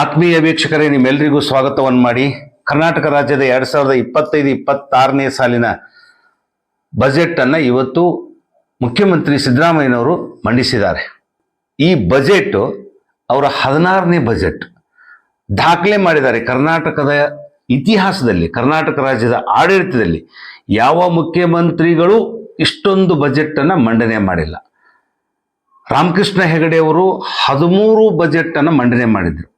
ಆತ್ಮೀಯ ವೀಕ್ಷಕರೇ ನಿಮ್ಮೆಲ್ಲರಿಗೂ ಸ್ವಾಗತವನ್ನು ಮಾಡಿ. ಕರ್ನಾಟಕ ರಾಜ್ಯದ ಎರಡ್ ಸಾವಿರದ ಇಪ್ಪತ್ತೈದು, ಇಪ್ಪತ್ತಾರನೇ ಸಾಲಿನ ಬಜೆಟ್ ಅನ್ನ ಇವತ್ತು ಮುಖ್ಯಮಂತ್ರಿ ಸಿದ್ದರಾಮಯ್ಯನವರು ಮಂಡಿಸಿದ್ದಾರೆ. ಈ ಬಜೆಟ್ ಅವರ ಹದಿನಾರನೇ ಬಜೆಟ್ ದಾಖಲೆ ಮಾಡಿದ್ದಾರೆ. ಕರ್ನಾಟಕದ ಇತಿಹಾಸದಲ್ಲಿ, ಕರ್ನಾಟಕ ರಾಜ್ಯದ ಆಡಳಿತದಲ್ಲಿ ಯಾವ ಮುಖ್ಯಮಂತ್ರಿಗಳು ಇಷ್ಟೊಂದು ಬಜೆಟ್ ಅನ್ನ ಮಂಡನೆ ಮಾಡಿಲ್ಲ. ರಾಮಕೃಷ್ಣ ಹೆಗಡೆ ಅವರು ಹದಿಮೂರು ಬಜೆಟ್ ಅನ್ನ ಮಂಡನೆ ಮಾಡಿದ್ರು.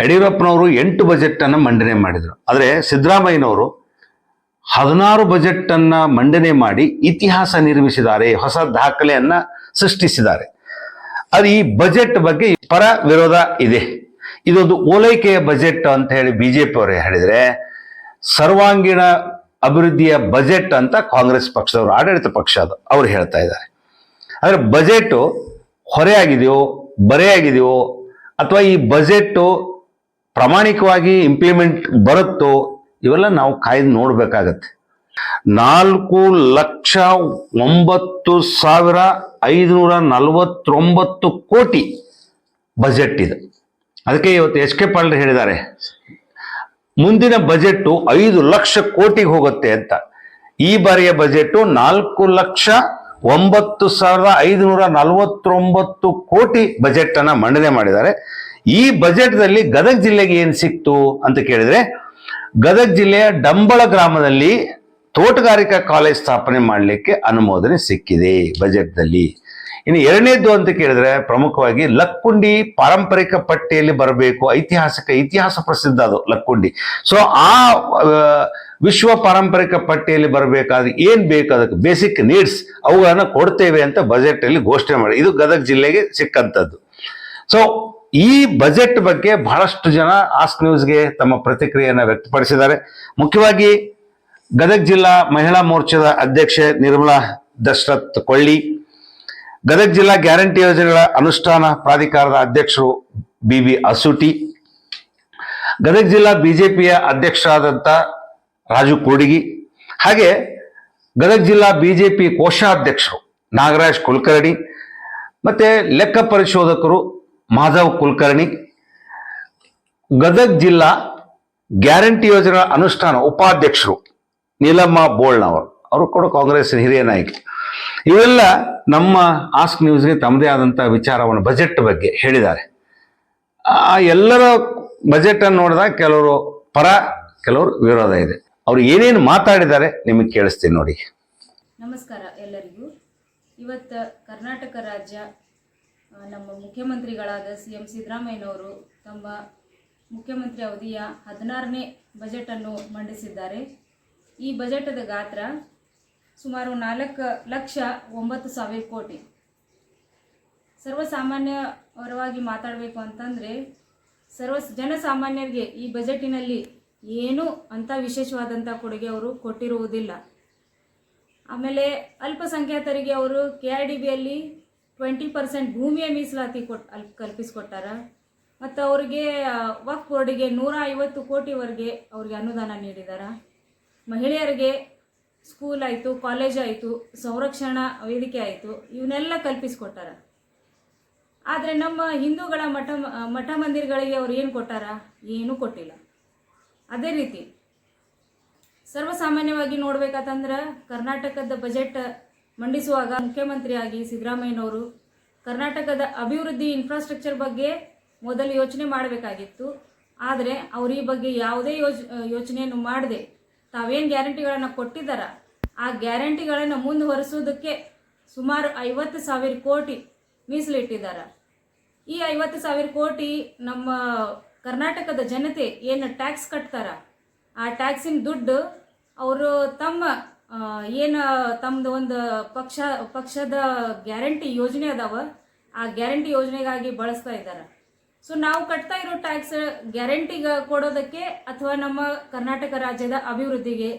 ಯಡಿಯೂರಪ್ಪನವರು ಎಂಟು ಬಜೆಟ್ ಅನ್ನ ಮಂಡನೆ ಮಾಡಿದರು. ಆದರೆ ಸಿದ್ದರಾಮಯ್ಯನವರು ಹದಿನಾರು ಬಜೆಟ್ ಅನ್ನ ಮಂಡನೆ ಮಾಡಿ ಇತಿಹಾಸ ನಿರ್ಮಿಸಿದ್ದಾರೆ, ಹೊಸ ದಾಖಲೆಯನ್ನು ಸೃಷ್ಟಿಸಿದ್ದಾರೆ. ಅದು ಈ ಬಜೆಟ್ ಬಗ್ಗೆ ಪರ ವಿರೋಧ ಇದೆ. ಇದೊಂದು ಓಲೈಕೆಯ ಬಜೆಟ್ ಅಂತ ಹೇಳಿ ಬಿಜೆಪಿ ಅವರು ಹೇಳಿದ್ರೆ, ಸರ್ವಾಂಗೀಣ ಅಭಿವೃದ್ಧಿಯ ಬಜೆಟ್ ಅಂತ ಕಾಂಗ್ರೆಸ್ ಪಕ್ಷದವರು ಆಡಳಿತ ಪಕ್ಷ ಅದು, ಅವ್ರು ಹೇಳ್ತಾ ಇದ್ದಾರೆ. ಆದರೆ ಬಜೆಟ್ ಹೊರೆಯಾಗಿದೆಯೋ, ಬರೆಯಾಗಿದೆಯೋ, ಅಥವಾ ಈ ಬಜೆಟ್ ಪ್ರಾಮಾಣಿಕವಾಗಿ ಇಂಪ್ಲಿಮೆಂಟ್ ಬರುತ್ತೋ ಇವೆಲ್ಲ ನಾವು ಕಾಯ್ದು ನೋಡಬೇಕಾಗತ್ತೆ. ನಾಲ್ಕು ಲಕ್ಷ ಒಂಬತ್ತು ಸಾವಿರ ಐದುನೂರ ನಲವತ್ತೊಂಬತ್ತು ಕೋಟಿ ಬಜೆಟ್ ಇದೆ. ಅದಕ್ಕೆ ಇವತ್ತು ಎಚ್ ಕೆ ಪಾಲ್ರೆ ಹೇಳಿದ್ದಾರೆ, ಮುಂದಿನ ಬಜೆಟ್ ಐದು ಲಕ್ಷ ಕೋಟಿಗೆ ಹೋಗುತ್ತೆ ಅಂತ. ಈ ಬಾರಿಯ ಬಜೆಟ್ ನಾಲ್ಕು ಲಕ್ಷ ಒಂಬತ್ತು ಸಾವಿರದ ಐದುನೂರ ನಲವತ್ತೊಂಬತ್ತು ಕೋಟಿ ಬಜೆಟ್ ಅನ್ನ ಮಂಡನೆ ಮಾಡಿದ್ದಾರೆ. ಈ ಬಜೆಟ್ದಲ್ಲಿ ಗದಗ ಜಿಲ್ಲೆಗೆ ಏನ್ ಸಿಕ್ತು ಅಂತ ಕೇಳಿದ್ರೆ, ಗದಗ ಜಿಲ್ಲೆಯ ಡಂಬಳ ಗ್ರಾಮದಲ್ಲಿ ತೋಟಗಾರಿಕಾ ಕಾಲೇಜ್ ಸ್ಥಾಪನೆ ಮಾಡಲಿಕ್ಕೆ ಅನುಮೋದನೆ ಸಿಕ್ಕಿದೆ ಬಜೆಟ್ದಲ್ಲಿ. ಇನ್ನು ಎರಡನೇದ್ದು ಅಂತ ಕೇಳಿದ್ರೆ ಪ್ರಮುಖವಾಗಿ ಲಕ್ಕುಂಡಿ ಪಾರಂಪರಿಕ ಪಟ್ಟಿಯಲ್ಲಿ ಬರಬೇಕು, ಐತಿಹಾಸಿಕ, ಇತಿಹಾಸ ಪ್ರಸಿದ್ಧ ಅದು ಲಕ್ಕುಂಡಿ. ಸೊ ಆ ವಿಶ್ವ ಪಾರಂಪರಿಕ ಪಟ್ಟಿಯಲ್ಲಿ ಬರಬೇಕಾದ್ರೆ ಏನು ಬೇಕು ಅದಕ್ಕೆ ಬೇಸಿಕ್ ನೀಡ್ಸ್ ಅವುಗಳನ್ನು ಕೊಡ್ತೇವೆ ಅಂತ ಬಜೆಟ್ ಅಲ್ಲಿ ಘೋಷಣೆ ಮಾಡಿ, ಇದು ಗದಗ ಜಿಲ್ಲೆಗೆ ಸಿಕ್ಕಂಥದ್ದು. ಸೊ ಈ ಬಜೆಟ್ ಬಗ್ಗೆ ಬಹಳಷ್ಟು ಜನ ಆಸ್ಕ್ ನ್ಯೂಸ್ಗೆ ತಮ್ಮ ಪ್ರತಿಕ್ರಿಯೆಯನ್ನು ವ್ಯಕ್ತಪಡಿಸಿದ್ದಾರೆ. ಮುಖ್ಯವಾಗಿ ಗದಗ ಜಿಲ್ಲಾ ಮಹಿಳಾ ಮೋರ್ಚಾದ ಅಧ್ಯಕ್ಷೆ ನಿರ್ಮಲಾ ದಶರಥ್ ಕೊಳ್ಳಿ, ಗದಗ ಜಿಲ್ಲಾ ಗ್ಯಾರಂಟಿ ಯೋಜನೆಗಳ ಅನುಷ್ಠಾನ ಪ್ರಾಧಿಕಾರದ ಅಧ್ಯಕ್ಷರು ಬಿ ಬಿ ಅಸೂಟಿ, ಗದಗ ಜಿಲ್ಲಾ ಬಿಜೆಪಿಯ ಅಧ್ಯಕ್ಷರಾದಂಥ ರಾಜು ಕೂಡಿಗಿ, ಹಾಗೆ ಗದಗ ಜಿಲ್ಲಾ ಬಿಜೆಪಿ ಕೋಶಾಧ್ಯಕ್ಷರು ನಾಗರಾಜ್ ಕುಲಕರ್ಣಿ, ಮತ್ತೆ ಲೆಕ್ಕ ಪರಿಶೋಧಕರು ಮಾಧವ್ ಕುಲಕರ್ಣಿ, ಗದಗ ಜಿಲ್ಲಾ ಗ್ಯಾರಂಟಿ ಯೋಜನೆಗಳ ಅನುಷ್ಠಾನ ಉಪಾಧ್ಯಕ್ಷರು ನೀಲಮ್ಮ ಬೋಳ್ನವರು. ಅವರು ಕೂಡ ಕಾಂಗ್ರೆಸ್ ಹಿರಿಯ ನಾಯಕ. ಇವೆಲ್ಲ ನಮ್ಮ ಆಸ್ಕ್ ನ್ಯೂಸ್ಗೆ ತಮ್ಮದೇ ಆದಂಥ ವಿಚಾರವನ್ನು ಬಜೆಟ್ ಬಗ್ಗೆ ಹೇಳಿದ್ದಾರೆ. ಆ ಎಲ್ಲರ ಬಜೆಟ್ ಅನ್ನು ನೋಡಿದಾಗ ಕೆಲವರು ಪರ, ಕೆಲವರು ವಿರೋಧ ಇದೆ. ಅವರು ಏನೇನು ಮಾತಾಡಿದ್ದಾರೆ ನಿಮಗೆ ಕೇಳಿಸ್ತೀನಿ ನೋಡಿ. ನಮಸ್ಕಾರ ಎಲ್ಲರಿಗೂ. ಇವತ್ತು ಕರ್ನಾಟಕ ರಾಜ್ಯ ನಮ್ಮ ಮುಖ್ಯಮಂತ್ರಿಗಳಾದ ಸಿ ಎಂ ಸಿದ್ದರಾಮಯ್ಯನವರು ತಮ್ಮ ಮುಖ್ಯಮಂತ್ರಿ ಅವಧಿಯ ಹದಿನಾರನೇ ಬಜೆಟನ್ನು ಮಂಡಿಸಿದ್ದಾರೆ. ಈ ಬಜೆಟದ ಗಾತ್ರ ಸುಮಾರು ನಾಲ್ಕು ಲಕ್ಷ ಒಂಬತ್ತು ಸಾವಿರ ಕೋಟಿ. ಸರ್ವಸಾಮಾನ್ಯಪರವಾಗಿ ಮಾತಾಡಬೇಕು ಅಂತಂದರೆ, ಸರ್ವ ಜನಸಾಮಾನ್ಯರಿಗೆ ಈ ಬಜೆಟಿನಲ್ಲಿ ಏನೂ ಅಂಥ ವಿಶೇಷವಾದಂಥ ಕೊಡುಗೆ ಅವರು ಕೊಟ್ಟಿರುವುದಿಲ್ಲ. ಆಮೇಲೆ ಅಲ್ಪಸಂಖ್ಯಾತರಿಗೆ ಅವರು ಕೆ ಆರ್ ಡಿ ಬಿಯಲ್ಲಿ ಟ್ವೆಂಟಿ ಪರ್ಸೆಂಟ್ ಭೂಮಿಯ ಮೀಸಲಾತಿ ಕೊಟ್ಟು ಅಲ್ ಕಲ್ಪಿಸಿಕೊಟ್ಟಾರ. ಮತ್ತು ಅವರಿಗೆ ವಕ್ ಬೋರ್ಡಿಗೆ ನೂರ ಐವತ್ತು ಕೋಟಿವರೆಗೆ ಅವ್ರಿಗೆ ಅನುದಾನ ನೀಡಿದ್ದಾರೆ ಮಹಿಳೆಯರಿಗೆ ಸ್ಕೂಲ್ ಆಯಿತು, ಕಾಲೇಜ್ ಆಯಿತು, ಸಂರಕ್ಷಣಾ ವೇದಿಕೆ ಆಯಿತು ಇವನ್ನೆಲ್ಲ ಕಲ್ಪಿಸಿಕೊಟ್ಟಾರ. ಆದರೆ ನಮ್ಮ ಹಿಂದೂಗಳ ಮಠ ಮಠ ಮಂದಿರಗಳಿಗೆ ಅವ್ರು ಏನು ಕೊಟ್ಟಾರ? ಏನೂ ಕೊಟ್ಟಿಲ್ಲ. ಅದೇ ರೀತಿ, ಸರ್ವಸಾಮಾನ್ಯವಾಗಿ ನೋಡ್ಬೇಕಂತಂದ್ರೆ ಕರ್ನಾಟಕದ ಬಜೆಟ್ ಮಂಡಿಸುವಾಗ ಮುಖ್ಯಮಂತ್ರಿಯಾಗಿ ಸಿದ್ದರಾಮಯ್ಯನವರು ಕರ್ನಾಟಕದ ಅಭಿವೃದ್ಧಿ ಇನ್ಫ್ರಾಸ್ಟ್ರಕ್ಚರ್ ಬಗ್ಗೆ ಮೊದಲು ಯೋಚನೆ ಮಾಡಬೇಕಾಗಿತ್ತು. ಆದರೆ ಅವರು ಈ ಬಗ್ಗೆ ಯಾವುದೇ ಯೋಜ, ಯೋಚನೆಯನ್ನು ಮಾಡದೆ ತಾವೇನು ಗ್ಯಾರಂಟಿಗಳನ್ನು ಕೊಟ್ಟಿದ್ದಾರ ಆ ಗ್ಯಾರಂಟಿಗಳನ್ನು ಮುಂದುವರಿಸುವುದಕ್ಕೆ ಸುಮಾರು ಐವತ್ತು ಸಾವಿರ ಕೋಟಿ ಮೀಸಲಿಟ್ಟಿದ್ದಾರೆ ಈ ಐವತ್ತು ಸಾವಿರ ಕೋಟಿ ನಮ್ಮ ಕರ್ನಾಟಕದ ಜನತೆ ಏನು ಟ್ಯಾಕ್ಸ್ ಕಟ್ತಾರ? ಆ ಟ್ಯಾಕ್ಸಿನ ದುಡ್ಡು ಅವರು ತಮ್ಮ ಏನು ತಮ್ಮದು ಒಂದು ಪಕ್ಷ, ಪಕ್ಷದ ಗ್ಯಾರಂಟಿ ಯೋಜನೆ ಅದಾವ. ಆ ಗ್ಯಾರಂಟಿ ಯೋಜನೆಗಾಗಿ ಬಳಸ್ತಾ ಇದ್ದಾರೆ ಸೊ ನಾವು ಕಟ್ತಾ ಇರೋ ಟ್ಯಾಕ್ಸ್ ಗ್ಯಾರಂಟಿಗೆ ಕೊಡೋದಕ್ಕೆ ಅಥವಾ ನಮ್ಮ ಕರ್ನಾಟಕ ರಾಜ್ಯದ ಅಭಿವೃದ್ಧಿಗೆ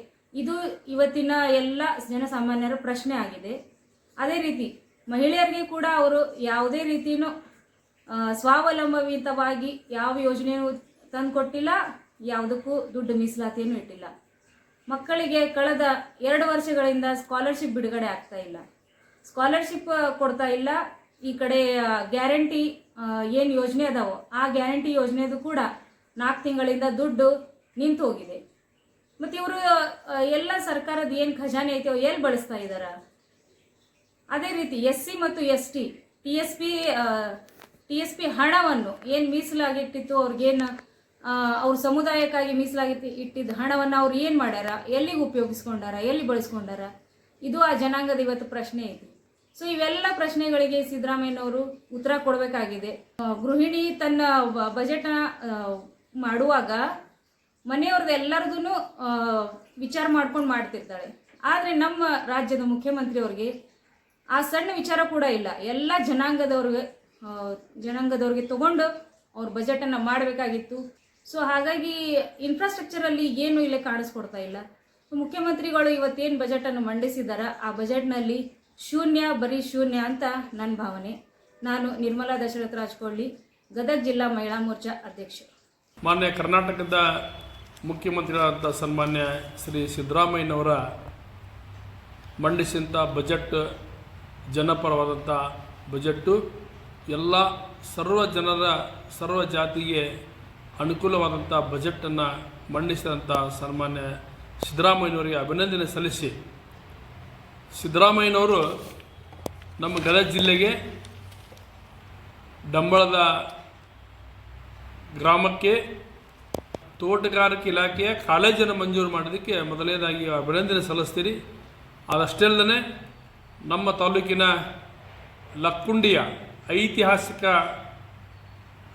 ಇದು ಇವತ್ತಿನ ಎಲ್ಲ ಜನಸಾಮಾನ್ಯರ ಪ್ರಶ್ನೆ ಆಗಿದೆ. ಅದೇ ರೀತಿ, ಮಹಿಳೆಯರಿಗೆ ಕೂಡ ಅವರು ಯಾವುದೇ ರೀತಿಯೂ ಸ್ವಾವಲಂಬಿತವಾಗಿ ಯಾವ ಯೋಜನೆಯೂ ತಂದುಕೊಟ್ಟಿಲ್ಲ, ಯಾವುದಕ್ಕೂ ದುಡ್ಡು ಮೀಸಲಾತಿಯನ್ನು ಇಟ್ಟಿಲ್ಲ. ಮಕ್ಕಳಿಗೆ ಕಳೆದ ಎರಡು ವರ್ಷಗಳಿಂದ ಸ್ಕಾಲರ್ಶಿಪ್ ಬಿಡುಗಡೆ ಆಗ್ತಾ ಇಲ್ಲ. ಸ್ಕಾಲರ್ಶಿಪ್ ಕೊಡ್ತಾ ಇಲ್ಲ. ಈ ಕಡೆ ಗ್ಯಾರಂಟಿ ಏನು ಯೋಜನೆ ಅದಾವೋ, ಆ ಗ್ಯಾರಂಟಿ ಯೋಜನೆದು ಕೂಡ ನಾಲ್ಕು ತಿಂಗಳಿಂದ ದುಡ್ಡು ನಿಂತು ಹೋಗಿದೆ. ಮತ್ತು ಇವರು ಎಲ್ಲ ಸರ್ಕಾರದ ಏನು ಖಜಾನೆ ಐತೆ ಎಲ್ಲಿ ಬಳಸ್ತಾ ಇದ್ದಾರ ಅದೇ ರೀತಿ ಎಸ್ ಸಿ ಮತ್ತು S T T S P T S P ಹಣವನ್ನು ಏನು ಮೀಸಲಾಗಿಟ್ಟಿತ್ತು, ಅವ್ರಿಗೇನು ಅವ್ರ ಸಮುದಾಯಕ್ಕಾಗಿ ಮೀಸಲಾಗಿ ಇಟ್ಟಿದ್ದ ಹಣವನ್ನು ಅವ್ರು ಏನು ಮಾಡ್ಯಾರ? ಎಲ್ಲಿಗೆ ಉಪಯೋಗಿಸ್ಕೊಂಡಾರ? ಎಲ್ಲಿ ಬಳಸ್ಕೊಂಡಾರ? ಇದು ಆ ಜನಾಂಗದ ಇವತ್ತು ಪ್ರಶ್ನೆ ಇದೆ. ಸೊ ಇವೆಲ್ಲ ಪ್ರಶ್ನೆಗಳಿಗೆ ಸಿದ್ದರಾಮಯ್ಯನವರು ಉತ್ತರ ಕೊಡಬೇಕಾಗಿದೆ. ಗೃಹಿಣಿ ತನ್ನ ಬಜೆಟ್ನ ಮಾಡುವಾಗ ಮನೆಯವ್ರದ್ದು ಎಲ್ಲರದೂ ವಿಚಾರ ಮಾಡ್ಕೊಂಡು ಮಾಡ್ತಿರ್ತಾಳೆ. ಆದರೆ ನಮ್ಮ ರಾಜ್ಯದ ಮುಖ್ಯಮಂತ್ರಿಯವ್ರಿಗೆ ಆ ಸಣ್ಣ ವಿಚಾರ ಕೂಡ ಇಲ್ಲ. ಎಲ್ಲ ಜನಾಂಗದವ್ರಿಗೆ ಜನಾಂಗದವ್ರಿಗೆ ತಗೊಂಡು ಅವ್ರ ಬಜೆಟನ್ನು ಮಾಡಬೇಕಾಗಿತ್ತು. ಸೊ ಹಾಗಾಗಿ ಇನ್ಫ್ರಾಸ್ಟ್ರಕ್ಚರಲ್ಲಿ ಏನು ಇಲ್ಲೇ ಕಾಣಿಸ್ಕೊಡ್ತಾ ಇಲ್ಲ. ಮುಖ್ಯಮಂತ್ರಿಗಳು ಇವತ್ತೇನು ಬಜೆಟನ್ನು ಮಂಡಿಸಿದ್ದಾರೆ ಆ ಬಜೆಟ್ನಲ್ಲಿ ಶೂನ್ಯ ಬರೀ ಶೂನ್ಯ ಅಂತ ನನ್ನ ಭಾವನೆ. ನಾನು ನಿರ್ಮಲಾ ದಶರಥ ರಾಜಕೊಳ್ಳಿ, ಗದಗ ಜಿಲ್ಲಾ ಮಹಿಳಾ ಮೋರ್ಚಾ ಅಧ್ಯಕ್ಷ. ಮಾನ್ಯ ಕರ್ನಾಟಕದ ಮುಖ್ಯಮಂತ್ರಿಗಳಾದಂಥ ಸನ್ಮಾನ್ಯ ಶ್ರೀ ಸಿದ್ದರಾಮಯ್ಯನವರ ಮಂಡಿಸಿದಂಥ ಬಜೆಟ್ ಜನಪರವಾದಂಥ ಬಜೆಟ್ಟು ಎಲ್ಲ ಸರ್ವ ಜನರ, ಸರ್ವ ಜಾತಿಗೆ ಅನುಕೂಲವಾದಂಥ ಬಜೆಟನ್ನು ಮಂಡಿಸಿದಂಥ ಸನ್ಮಾನ್ಯ ಸಿದ್ದರಾಮಯ್ಯನವರಿಗೆ ಅಭಿನಂದನೆ ಸಲ್ಲಿಸಿ. ಸಿದ್ದರಾಮಯ್ಯನವರು ನಮ್ಮ ಗದಗ ಜಿಲ್ಲೆಗೆ ಡಂಬಳದ ಗ್ರಾಮಕ್ಕೆ, ತೋಟಗಾರಿಕೆ ಇಲಾಖೆಯ ಕಾಲೇಜನ್ನು ಮಂಜೂರು ಮಾಡೋದಕ್ಕೆ ಮೊದಲನೇದಾಗಿ ಅಭಿನಂದನೆ ಸಲ್ಲಿಸ್ತೀರಿ. ಅದಷ್ಟೇ ಅಲ್ಲದೆ ನಮ್ಮ ತಾಲೂಕಿನ ಲಕ್ಕುಂಡಿಯ ಐತಿಹಾಸಿಕ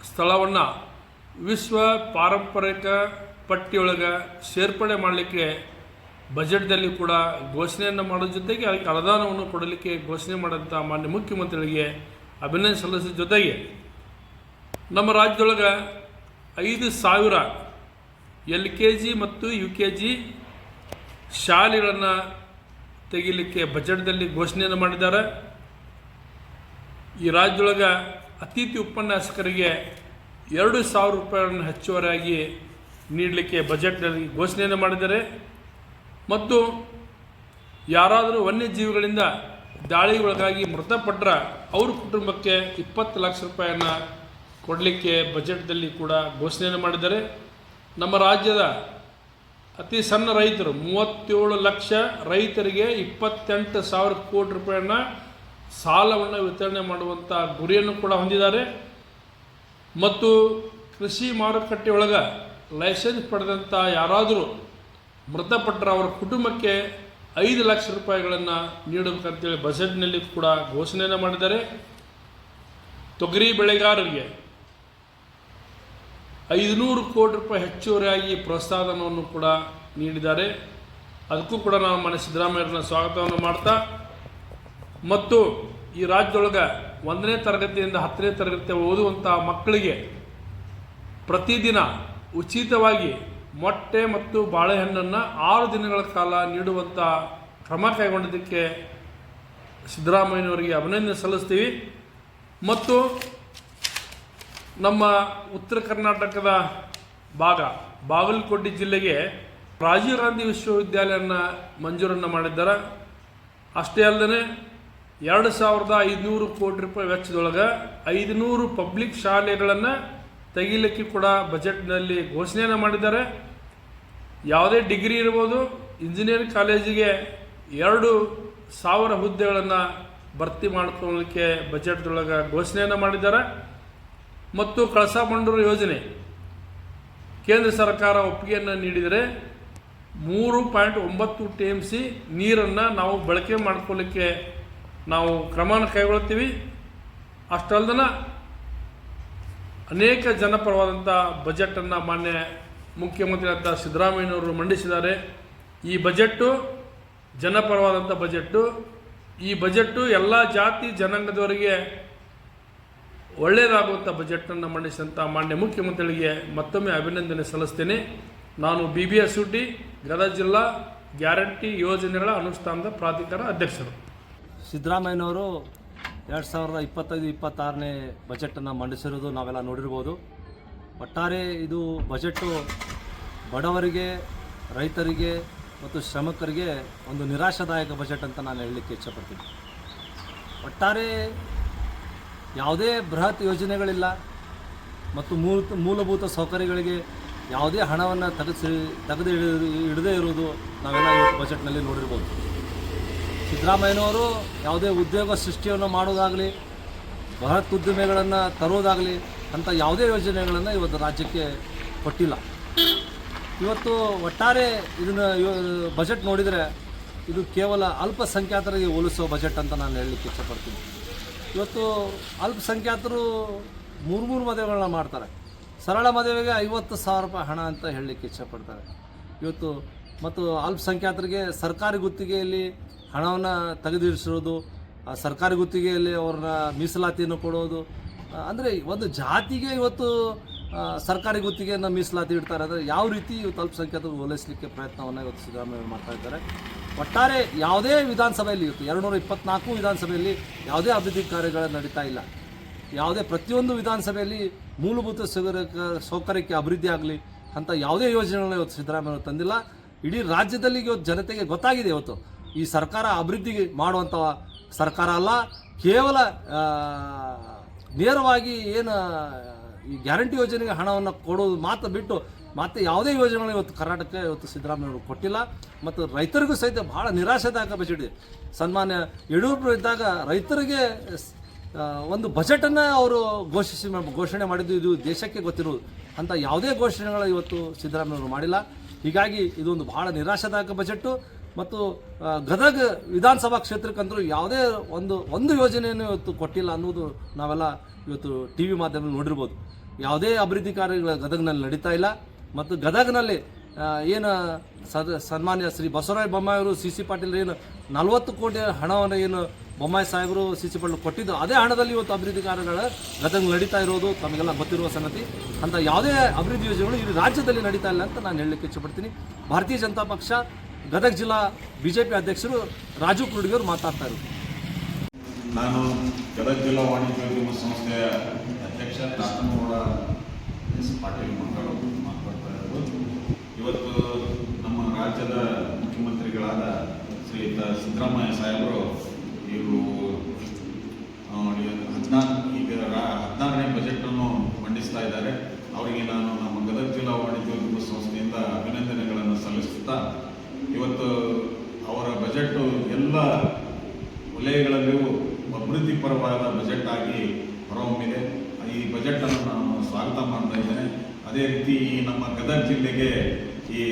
ಸ್ಥಳವನ್ನು ವಿಶ್ವ ಪಾರಂಪರಿಕ ಪಟ್ಟಿಯೊಳಗೆ ಸೇರ್ಪಡೆ ಮಾಡಲಿಕ್ಕೆ ಬಜೆಟ್ದಲ್ಲಿ ಕೂಡ ಘೋಷಣೆಯನ್ನು ಮಾಡೋ ಜೊತೆಗೆ ಅದಕ್ಕೆ ಅನುದಾನವನ್ನು ಕೊಡಲಿಕ್ಕೆ ಘೋಷಣೆ ಮಾಡಿದಂಥ ಮಾನ್ಯ ಮುಖ್ಯಮಂತ್ರಿಗಳಿಗೆ ಅಭಿನಂದನೆ ಸಲ್ಲಿಸಿದ ಜೊತೆಗೆ ನಮ್ಮ ರಾಜ್ಯದೊಳಗೆ ಐದು ಸಾವಿರ ಎಲ್ ಕೆ ಜಿ ಮತ್ತು ಯು ಕೆ ಜಿ ಶಾಲೆಗಳನ್ನು ತೆಗಿಲಿಕ್ಕೆ ಬಜೆಟ್ದಲ್ಲಿ ಘೋಷಣೆಯನ್ನು ಮಾಡಿದ್ದಾರೆ. ಈ ರಾಜ್ಯದೊಳಗೆ ಅತಿಥಿ ಉಪನ್ಯಾಸಕರಿಗೆ ಎರಡು ಸಾವಿರ ರೂಪಾಯಿಗಳನ್ನು ಹೆಚ್ಚುವರಿಯಾಗಿ ನೀಡಲಿಕ್ಕೆ ಬಜೆಟ್ನಲ್ಲಿ ಘೋಷಣೆಯನ್ನು ಮಾಡಿದ್ದಾರೆ. ಮತ್ತು ಯಾರಾದರೂ ವನ್ಯಜೀವಿಗಳಿಂದ ದಾಳಿಗೊಳಗಾಗಿ ಮೃತಪಟ್ಟರೆ ಅವ್ರ ಕುಟುಂಬಕ್ಕೆ ಇಪ್ಪತ್ತು ಲಕ್ಷ ರೂಪಾಯಿಯನ್ನು ಕೊಡಲಿಕ್ಕೆ ಬಜೆಟ್ದಲ್ಲಿ ಕೂಡ ಘೋಷಣೆಯನ್ನು ಮಾಡಿದ್ದಾರೆ. ನಮ್ಮ ರಾಜ್ಯದ ಅತಿ ಸಣ್ಣ ರೈತರು ಮೂವತ್ತೇಳು ಲಕ್ಷ ರೈತರಿಗೆ ಇಪ್ಪತ್ತೆಂಟು ಸಾವಿರ ಕೋಟಿ ರೂಪಾಯಿಯನ್ನು ಸಾಲವನ್ನು ವಿತರಣೆ ಮಾಡುವಂಥ ಗುರಿಯನ್ನು ಕೂಡ ಹೊಂದಿದ್ದಾರೆ. ಮತ್ತು ಕೃಷಿ ಮಾರುಕಟ್ಟೆಯೊಳಗೆ ಲೈಸೆನ್ಸ್ ಪಡೆದಂಥ ಯಾರಾದರೂ ಮೃತಪಟ್ಟರೆ ಅವರ ಕುಟುಂಬಕ್ಕೆ ಐದು ಲಕ್ಷ ರೂಪಾಯಿಗಳನ್ನು ನೀಡಬೇಕಂತೇಳಿ ಬಜೆಟ್ನಲ್ಲಿ ಕೂಡ ಘೋಷಣೆಯನ್ನು ಮಾಡಿದ್ದಾರೆ. ತೊಗರಿ ಬೆಳೆಗಾರರಿಗೆ ಐದುನೂರು ಕೋಟಿ ರೂಪಾಯಿ ಹೆಚ್ಚುವರಿಯಾಗಿ ಪ್ರೋತ್ಸಾಹನವನ್ನು ಕೂಡ ನೀಡಿದ್ದಾರೆ. ಅದಕ್ಕೂ ಕೂಡ ನಾವು ಮನೆ ಸಿದ್ದರಾಮಯ್ಯರನ್ನ ಸ್ವಾಗತವನ್ನು ಮಾಡ್ತಾ ಮತ್ತು ಈ ರಾಜ್ಯದೊಳಗೆ ಒಂದನೇ ತರಗತಿಯಿಂದ ಹತ್ತನೇ ತರಗತಿ ಓದುವಂಥ ಮಕ್ಕಳಿಗೆ ಪ್ರತಿದಿನ ಉಚಿತವಾಗಿ ಮೊಟ್ಟೆ ಮತ್ತು ಬಾಳೆಹಣ್ಣನ್ನು ಆರು ದಿನಗಳ ಕಾಲ ನೀಡುವಂಥ ಕ್ರಮ ಕೈಗೊಂಡಿದ್ದಕ್ಕೆ ಸಿದ್ದರಾಮಯ್ಯನವರಿಗೆ ಅಭಿನಂದನೆ ಸಲ್ಲಿಸ್ತೀವಿ. ಮತ್ತು ನಮ್ಮ ಉತ್ತರ ಕರ್ನಾಟಕದ ಭಾಗ, ಬಾಗಲಕೋಟೆ ಜಿಲ್ಲೆಗೆ ರಾಜೀವ್ ಗಾಂಧಿ ವಿಶ್ವವಿದ್ಯಾಲಯನ ಮಂಜೂರನ್ನು ಮಾಡಿದ್ದಾರೆ. ಅಷ್ಟೇ ಅಲ್ಲದೆ ಎರಡು ಸಾವಿರದ ಐದುನೂರು ಕೋಟಿ ರೂಪಾಯಿ ವೆಚ್ಚದೊಳಗೆ ಐದುನೂರು ಪಬ್ಲಿಕ್ ಶಾಲೆಗಳನ್ನು ತೆಗಿಲಿಕ್ಕೆ ಕೂಡ ಬಜೆಟ್ನಲ್ಲಿ ಘೋಷಣೆಯನ್ನು ಮಾಡಿದ್ದಾರೆ. ಯಾವುದೇ ಡಿಗ್ರಿ ಇರ್ಬೋದು, ಇಂಜಿನಿಯರಿಂಗ್ ಕಾಲೇಜಿಗೆ ಎರಡು ಸಾವಿರ ಹುದ್ದೆಗಳನ್ನು ಭರ್ತಿ ಮಾಡ್ಕೊಳ್ಳಲಿಕ್ಕೆ ಬಜೆಟ್ದೊಳಗೆ ಘೋಷಣೆಯನ್ನು ಮಾಡಿದ್ದಾರೆ. ಮತ್ತು ಕಳಸಾ ಬಂಡೂರು ಯೋಜನೆ ಕೇಂದ್ರ ಸರ್ಕಾರ ಒಪ್ಪಿಗೆಯನ್ನು ನೀಡಿದರೆ ಮೂರು ಪಾಯಿಂಟ್ ಒಂಬತ್ತು ಟಿ ಎಂ ಸಿ ನೀರನ್ನು ನಾವು ಬಳಕೆ ಮಾಡ್ಕೊಳ್ಳಿಕ್ಕೆ ನಾವು ಕ್ರಮವನ್ನು ಕೈಗೊಳ್ತೀವಿ ಅಷ್ಟಲ್ದನ ಅನೇಕ ಜನಪರವಾದಂಥ ಬಜೆಟನ್ನು ಮಾನ್ಯ ಮುಖ್ಯಮಂತ್ರಿ ಅಂತ ಸಿದ್ದರಾಮಯ್ಯನವರು ಮಂಡಿಸಿದ್ದಾರೆ. ಈ ಬಜೆಟ್ಟು ಜನಪರವಾದಂಥ ಬಜೆಟ್ಟು ಈ ಬಜೆಟ್ಟು ಎಲ್ಲ ಜಾತಿ ಜನಾಂಗದವರಿಗೆ ಒಳ್ಳೆಯದಾಗುವಂಥ ಬಜೆಟನ್ನು ಮಂಡಿಸಿದಂಥ ಮಾನ್ಯ ಮುಖ್ಯಮಂತ್ರಿಗಳಿಗೆ ಮತ್ತೊಮ್ಮೆ ಅಭಿನಂದನೆ ಸಲ್ಲಿಸ್ತೇನೆ. ನಾನು B B S U T Gadag ಜಿಲ್ಲಾ ಗ್ಯಾರಂಟಿ ಯೋಜನೆಗಳ ಅನುಷ್ಠಾನದ ಪ್ರಾಧಿಕಾರ ಅಧ್ಯಕ್ಷರು. ಸಿದ್ದರಾಮಯ್ಯನವರು ಎರಡು ಸಾವಿರದ ಇಪ್ಪತ್ತೈದು, ಇಪ್ಪತ್ತಾರನೇ ಬಜೆಟನ್ನು ಮಂಡಿಸಿರೋದು ನಾವೆಲ್ಲ ನೋಡಿರ್ಬೋದು. ಒಟ್ಟಾರೆ ಇದು ಬಜೆಟ್ಟು ಬಡವರಿಗೆ, ರೈತರಿಗೆ ಮತ್ತು ಶ್ರಮಿಕರಿಗೆ ಒಂದು ನಿರಾಶಾದಾಯಕ ಬಜೆಟ್ ಅಂತ ನಾನು ಹೇಳಲಿಕ್ಕೆ ಇಚ್ಛಪಡ್ತೀನಿ. ಒಟ್ಟಾರೆ ಯಾವುದೇ ಬೃಹತ್ ಯೋಜನೆಗಳಿಲ್ಲ ಮತ್ತು ಮೂಲ, ಮೂಲಭೂತ ಸೌಕರ್ಯಗಳಿಗೆ ಯಾವುದೇ ಹಣವನ್ನು ತೆಗೆಸಿ, ತೆಗೆದು ಇಡದೇ ಇರುವುದು ನಾವೆಲ್ಲ ಇವತ್ತು ಬಜೆಟ್ನಲ್ಲಿ ನೋಡಿರ್ಬೋದು. ಸಿದ್ದರಾಮಯ್ಯನವರು ಯಾವುದೇ ಉದ್ಯೋಗ ಸೃಷ್ಟಿಯನ್ನು ಮಾಡೋದಾಗಲಿ, ಬೃಹತ್ ಉದ್ದಿಮೆಗಳನ್ನು ತರೋದಾಗಲಿ ಅಂತ ಯಾವುದೇ ಯೋಜನೆಗಳನ್ನು ಇವತ್ತು ರಾಜ್ಯಕ್ಕೆ ಕೊಟ್ಟಿಲ್ಲ. ಇವತ್ತು ಒಟ್ಟಾರೆ ಇದನ್ನು ಬಜೆಟ್ ನೋಡಿದರೆ ಇದು ಕೇವಲ ಅಲ್ಪಸಂಖ್ಯಾತರಿಗೆ ಹೋಲಿಸುವ ಬಜೆಟ್ ಅಂತ ನಾನು ಹೇಳಲಿಕ್ಕೆ ಇಷ್ಟಪಡ್ತೀನಿ. ಇವತ್ತು ಅಲ್ಪಸಂಖ್ಯಾತರು ಮೂರು ಮೂರು ಮದುವೆಗಳನ್ನ ಮಾಡ್ತಾರೆ. ಸರಳ ಮದುವೆಗೆ ಐವತ್ತು ಸಾವಿರ ರೂಪಾಯಿ ಹಣ ಅಂತ ಹೇಳಲಿಕ್ಕೆ ಇಷ್ಟಪಡ್ತಾರೆ. ಇವತ್ತು ಮತ್ತು ಅಲ್ಪಸಂಖ್ಯಾತರಿಗೆ ಸರ್ಕಾರಿ ಗುತ್ತಿಗೆಯಲ್ಲಿ ಹಣವನ್ನು ತೆಗೆದಿರಿಸಿರೋದು ಸರ್ಕಾರಿ ಗುತ್ತಿಗೆಯಲ್ಲಿ ಅವ್ರನ್ನ ಮೀಸಲಾತಿಯನ್ನು ಕೊಡೋದು. ಅಂದರೆ ಒಂದು ಜಾತಿಗೆ ಇವತ್ತು ಸರ್ಕಾರಿ ಗುತ್ತಿಗೆಯನ್ನು ಮೀಸಲಾತಿ ಇಡ್ತಾರೆ ಅಂದರೆ ಯಾವ ರೀತಿ ಇವತ್ತು ಅಲ್ಪಸಂಖ್ಯಾತರು ಓಲೈಸಲಿಕ್ಕೆ ಪ್ರಯತ್ನವನ್ನು ಇವತ್ತು ಸಿದ್ದರಾಮಯ್ಯ ಮಾಡ್ತಾ ಇದ್ದಾರೆ. ಒಟ್ಟಾರೆ ಯಾವುದೇ ವಿಧಾನಸಭೆಯಲ್ಲಿ ಇವತ್ತು ಎರಡುನೂರ ಇಪ್ಪತ್ನಾಲ್ಕು ವಿಧಾನಸಭೆಯಲ್ಲಿ ಯಾವುದೇ ಅಭಿವೃದ್ಧಿ ಕಾರ್ಯಗಳು ನಡೀತಾ ಇಲ್ಲ. ಯಾವುದೇ ಪ್ರತಿಯೊಂದು ವಿಧಾನಸಭೆಯಲ್ಲಿ ಮೂಲಭೂತ ಸೌಕರ್ಯಕ್ಕೆ ಅಭಿವೃದ್ಧಿ ಆಗಲಿ ಅಂತ ಯಾವುದೇ ಯೋಜನೆಗಳನ್ನ ಇವತ್ತು ಸಿದ್ದರಾಮಯ್ಯ ತಂದಿಲ್ಲ. ಇಡೀ ರಾಜ್ಯದಲ್ಲಿ ಇವತ್ತು ಜನತೆಗೆ ಗೊತ್ತಾಗಿದೆ ಇವತ್ತು. ಈ ಸರ್ಕಾರ ಅಭಿವೃದ್ಧಿ ಮಾಡುವಂಥ ಸರ್ಕಾರ ಅಲ್ಲ, ಕೇವಲ ನೇರವಾಗಿ ಏನು, ಈ ಗ್ಯಾರಂಟಿ ಯೋಜನೆಗೆ ಹಣವನ್ನು ಕೊಡೋದು ಮಾತ್ರ ಬಿಟ್ಟು ಮತ್ತೆ ಯಾವುದೇ ಯೋಜನೆಗಳು ಇವತ್ತು ಕರ್ನಾಟಕಕ್ಕೆ ಇವತ್ತು ಸಿದ್ದರಾಮಯ್ಯವರು ಕೊಟ್ಟಿಲ್ಲ. ಮತ್ತು ರೈತರಿಗೂ ಸಹಿತ ಭಾಳ ನಿರಾಶಾದಾಯಕ ಬಜೆಟ್ ಇದೆ ಸನ್ಮಾನ್ಯ ಯಡಿಯೂರಪ್ಪರು ಇದ್ದಾಗ ರೈತರಿಗೆ ಒಂದು ಬಜೆಟನ್ನು ಅವರು ಘೋಷಿಸಿ, ಘೋಷಣೆ ಮಾಡಿದ್ದು ಇದು ದೇಶಕ್ಕೆ ಗೊತ್ತಿರುವುದು. ಅಂತ ಯಾವುದೇ ಘೋಷಣೆಗಳು ಇವತ್ತು ಸಿದ್ದರಾಮಯ್ಯವರು ಮಾಡಿಲ್ಲ. ಹೀಗಾಗಿ ಇದೊಂದು ಭಾಳ ನಿರಾಶಾದಾಯಕ ಬಜೆಟ್ಟು. ಮತ್ತು ಗದಗ ವಿಧಾನಸಭಾ ಕ್ಷೇತ್ರಕ್ಕಂತರೂ ಯಾವುದೇ ಒಂದು ಒಂದು ಯೋಜನೆಯನ್ನು ಇವತ್ತು ಕೊಟ್ಟಿಲ್ಲ ಅನ್ನೋದು ನಾವೆಲ್ಲ ಇವತ್ತು ಟಿ ವಿ ಮಾಧ್ಯಮದಲ್ಲಿ ನೋಡಿರ್ಬೋದು. ಯಾವುದೇ ಅಭಿವೃದ್ಧಿ ಕಾರ್ಯಗಳು ಗದಗ್ನಲ್ಲಿ ನಡೀತಾ ಇಲ್ಲ. ಮತ್ತು ಗದಗ್ನಲ್ಲಿ ಏನು ಸದ, ಸನ್ಮಾನ್ಯ ಶ್ರೀ ಬಸವರಾಯ ಬೊಮ್ಮಾಯಿಯವರು ಸಿ ಸಿ ಪಾಟೀಲ್ ಏನು ನಲವತ್ತು ಕೋಟಿ ಹಣವನ್ನು ಏನು ಬೊಮ್ಮಾಯಿ ಸಾಹೇಬರು ಸಿ ಸಿ ಪಾಟೀಲ್ ಕೊಟ್ಟಿದ್ದು, ಅದೇ ಹಣದಲ್ಲಿ ಇವತ್ತು ಅಭಿವೃದ್ಧಿ ಕಾರ್ಯಗಳು ಗದಗ ನಡೀತಾ ಇರೋದು ತಮಗೆಲ್ಲ ಗೊತ್ತಿರುವ ಸಂಗತಿ. ಅಂತ ಯಾವುದೇ ಅಭಿವೃದ್ಧಿ ಯೋಜನೆಗಳು ಈ ರಾಜ್ಯದಲ್ಲಿ ನಡೀತಾ ಇಲ್ಲ ಅಂತ ನಾನು ಹೇಳಲಿಕ್ಕೆ ಇಚ್ಛಪಡ್ತೀನಿ. ಭಾರತೀಯ ಜನತಾ ಪಕ್ಷ ಗದಗ ಜಿಲ್ಲಾ ಬಿಜೆಪಿ ಅಧ್ಯಕ್ಷರು ರಾಜು ಕುರುಡಿಗರು ಮಾತಾಡ್ತಾ ಇರೋದು. ನಾನು ಗದಗ ಜಿಲ್ಲಾ ವಾಣಿಜ್ಯೋದ್ಯಮ ಸಂಸ್ಥೆಯ ಅಧ್ಯಕ್ಷ ಕಾಕನಗೌಡ ಎಸ್ ಪಾಟೀಲ್ ಮಾತಾಡೋದು ಮಾತಾಡ್ತಾ ಇರೋದು. ಇವತ್ತು ನಮ್ಮ ರಾಜ್ಯದ ಮುಖ್ಯಮಂತ್ರಿಗಳಾದ ಶ್ರೀಯುತ ಸಿದ್ದರಾಮಯ್ಯ ಸಾಹೇಬರು, ಇವರು ಹದಿನಾಲ್ಕು ಈಗ ಹದಿನಾರನೇ ಬಜೆಟನ್ನು ಮಂಡಿಸ್ತಾ ಇದ್ದಾರೆ. ಅವರಿಗೆ ನಾನು ನಮ್ಮ ಗದಗ ಜಿಲ್ಲಾ ವಾಣಿಜ್ಯೋದ್ಯಮ ಸಂಸ್ಥೆಯಿಂದ ಅಭಿನಂದನೆಗಳನ್ನು ಸಲ್ಲಿಸುತ್ತಾ ಇವತ್ತು ಅವರ ಬಜೆಟ್ಟು ಎಲ್ಲ ವಲಯಗಳಲ್ಲಿಯೂ ಅಭಿವೃದ್ಧಿ ಪರವಾದ ಬಜೆಟ್ ಆಗಿ ಹೊರಹೊಮ್ಮಿದೆ. ಈ ಬಜೆಟನ್ನು ನಾನು ಸ್ವಾಗತ ಮಾಡ್ತಾ ಇದ್ದೇನೆ. ಅದೇ ರೀತಿ ಈ ನಮ್ಮ ಗದಗ ಜಿಲ್ಲೆಗೆ ಈ